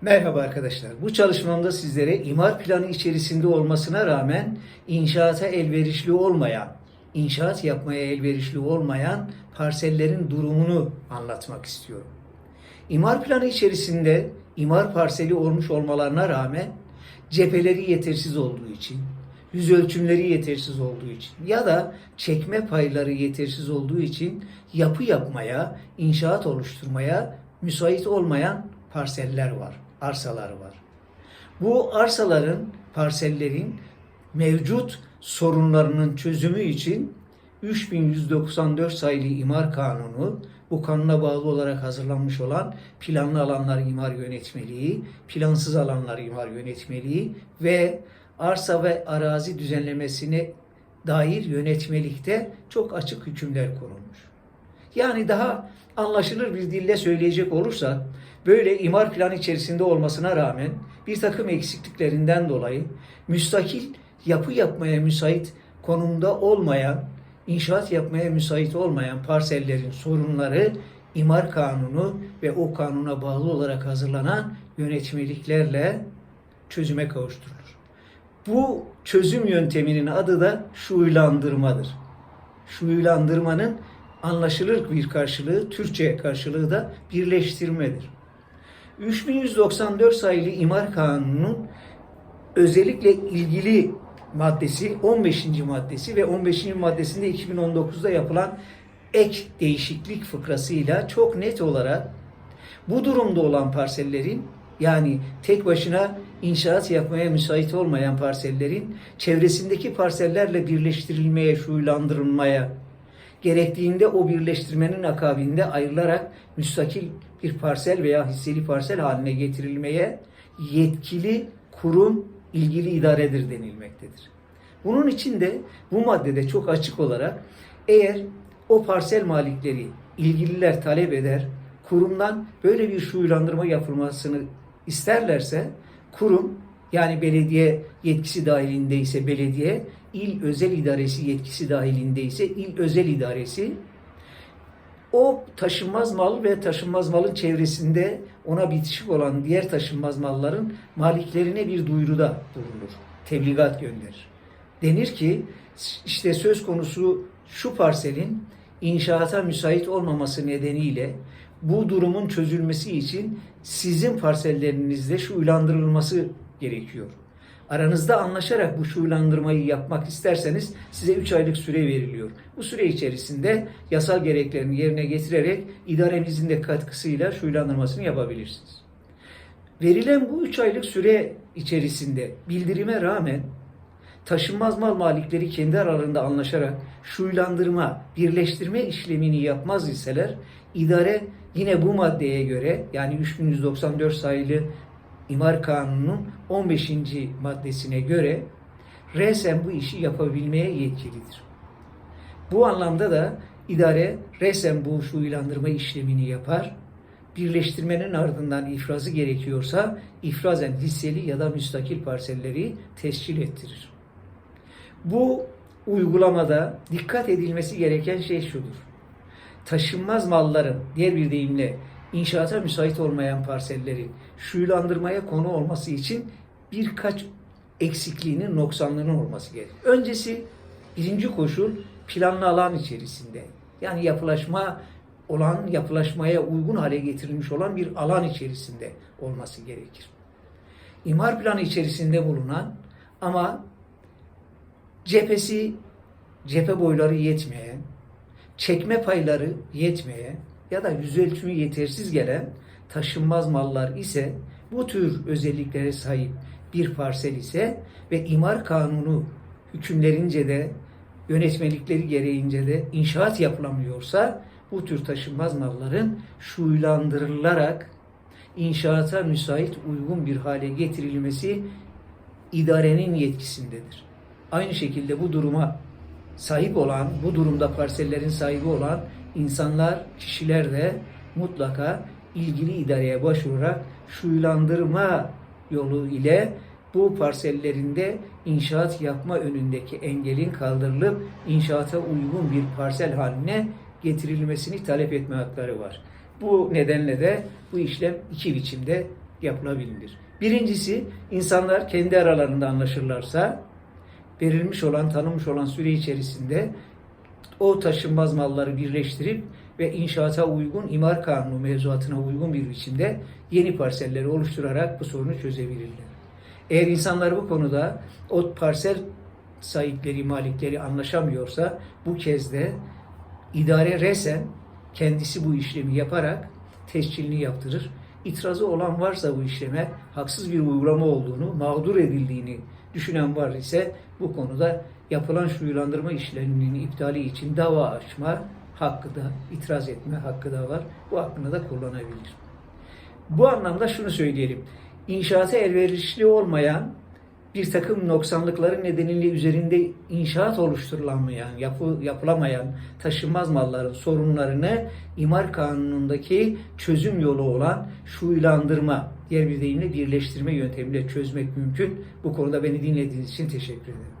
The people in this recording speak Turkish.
Merhaba arkadaşlar. Bu çalışmamda sizlere imar planı içerisinde olmasına rağmen inşaata elverişli olmayan, inşaat yapmaya elverişli olmayan parsellerin durumunu anlatmak istiyorum. İmar planı içerisinde imar parseli olmuş olmalarına rağmen cepheleri yetersiz olduğu için, yüz ölçümleri yetersiz olduğu için ya da çekme payları yetersiz olduğu için yapı yapmaya, inşaat oluşturmaya müsait olmayan parseller var, arsalar var. Bu arsaların, parsellerin mevcut sorunlarının çözümü için 3194 sayılı imar kanunu, bu kanuna bağlı olarak hazırlanmış olan planlı alanlar imar yönetmeliği, plansız alanlar imar yönetmeliği ve arsa ve arazi düzenlemesine dair yönetmelikte çok açık hükümler konulmuş. Yani daha anlaşılır bir dille söyleyecek olursak, böyle imar planı içerisinde olmasına rağmen bir takım eksikliklerinden dolayı müstakil yapı yapmaya müsait konumda olmayan, inşaat yapmaya müsait olmayan parsellerin sorunları imar kanunu ve o kanuna bağlı olarak hazırlanan yönetmeliklerle çözüme kavuşturulur. Bu çözüm yönteminin adı da şuylandırmadır. Şuylandırmanın anlaşılır bir karşılığı, Türkçe karşılığı da birleştirmedir. 3194 sayılı İmar Kanunu'nun özellikle ilgili maddesi 15. maddesi ve 15. maddesinde 2019'da yapılan ek değişiklik fıkrasıyla çok net olarak bu durumda olan parsellerin yani tek başına inşaat yapmaya müsait olmayan parsellerin çevresindeki parsellerle birleştirilmeye, şuylandırılmaya, gerektiğinde o birleştirmenin akabinde ayrılarak müstakil bir parsel veya hisseli parsel haline getirilmeye yetkili kurum ilgili idaredir denilmektedir. Bunun için de bu maddede çok açık olarak eğer o parsel malikleri ilgililer talep eder, kurumdan böyle bir şuylandırma yapılmasını isterlerse kurum yani belediye yetkisi dahilindeyse belediye, il özel idaresi yetkisi dahilindeyse il özel idaresi o taşınmaz mal ve taşınmaz malın çevresinde ona bitişik olan diğer taşınmaz malların maliklerine bir duyuruda bulunur. Tebligat gönderir. Denir ki işte söz konusu şu parselin inşaata müsait olmaması nedeniyle bu durumun çözülmesi için sizin parsellerinizde şu uylandırılması gerekiyor. Aranızda anlaşarak bu şuylandırmayı yapmak isterseniz size 3 aylık süre veriliyor. Bu süre içerisinde yasal gereklerini yerine getirerek idaremizin de katkısıyla şuylandırmasını yapabilirsiniz. Verilen bu 3 aylık süre içerisinde bildirime rağmen taşınmaz mal malikleri kendi aralarında anlaşarak şuylandırma, birleştirme işlemini yapmaz iseler idare yine bu maddeye göre yani 3194 sayılı İmar Kanunu'nun 15. maddesine göre resen bu işi yapabilmeye yetkilidir. Bu anlamda da idare resen bu şuylandırma işlemini yapar. Birleştirmenin ardından ifrazı gerekiyorsa ifrazen hisseli ya da müstakil parselleri tescil ettirir. Bu uygulamada dikkat edilmesi gereken şey şudur. Taşınmaz malların diğer bir deyimle inşaata müsait olmayan parsellerin şuylandırmaya konu olması için birkaç eksikliğinin, noksanlığının olması gerekir. Öncesi birinci koşul planlı alan içerisinde. Yani yapılaşma olan, yapılaşmaya uygun hale getirilmiş olan bir alan içerisinde olması gerekir. İmar planı içerisinde bulunan ama cephesi, cephe boyları yetmeyen, çekme payları yetmeyen ya da yüz ölçümü yetersiz gelen taşınmaz mallar ise bu tür özelliklere sahip bir parsel ise ve imar kanunu hükümlerince de yönetmelikleri gereğince de inşaat yapılamıyorsa bu tür taşınmaz malların şuylandırılarak inşaata müsait uygun bir hale getirilmesi idarenin yetkisindedir. Aynı şekilde bu duruma sahip olan, bu durumda parsellerin sahibi olan insanlar, kişiler de mutlaka ilgili idareye başvurarak şuylandırma yolu ile bu parsellerinde inşaat yapma önündeki engelin kaldırılıp inşaata uygun bir parsel haline getirilmesini talep etme hakları var. Bu nedenle de bu işlem iki biçimde yapılabilir. Birincisi insanlar kendi aralarında anlaşırlarsa verilmiş olan, tanınmış olan süre içerisinde o taşınmaz malları birleştirip ve inşaata uygun, imar kanunu mevzuatına uygun bir biçimde yeni parselleri oluşturarak bu sorunu çözebilirler. Eğer insanlar bu konuda o parsel sahipleri, malikleri anlaşamıyorsa bu kez de idare resen kendisi bu işlemi yaparak tescilini yaptırır. İtirazı olan varsa bu işleme haksız bir uygulama olduğunu, mağdur edildiğini düşünen var ise bu konuda yapılan şuyulandırma işleminin iptali için dava açma hakkı da, itiraz etme hakkı da var. Bu hakkını da kullanabilir. Bu anlamda şunu söyleyelim. İnşaata elverişli olmayan bir takım noksanlıkların nedeniyle üzerinde inşaat oluşturulamayan, yapı, yapılamayan taşınmaz malların sorunlarını imar kanunundaki çözüm yolu olan şuylandırma, diğer bir deyimle birleştirme yöntemiyle çözmek mümkün. Bu konuda beni dinlediğiniz için teşekkür ederim.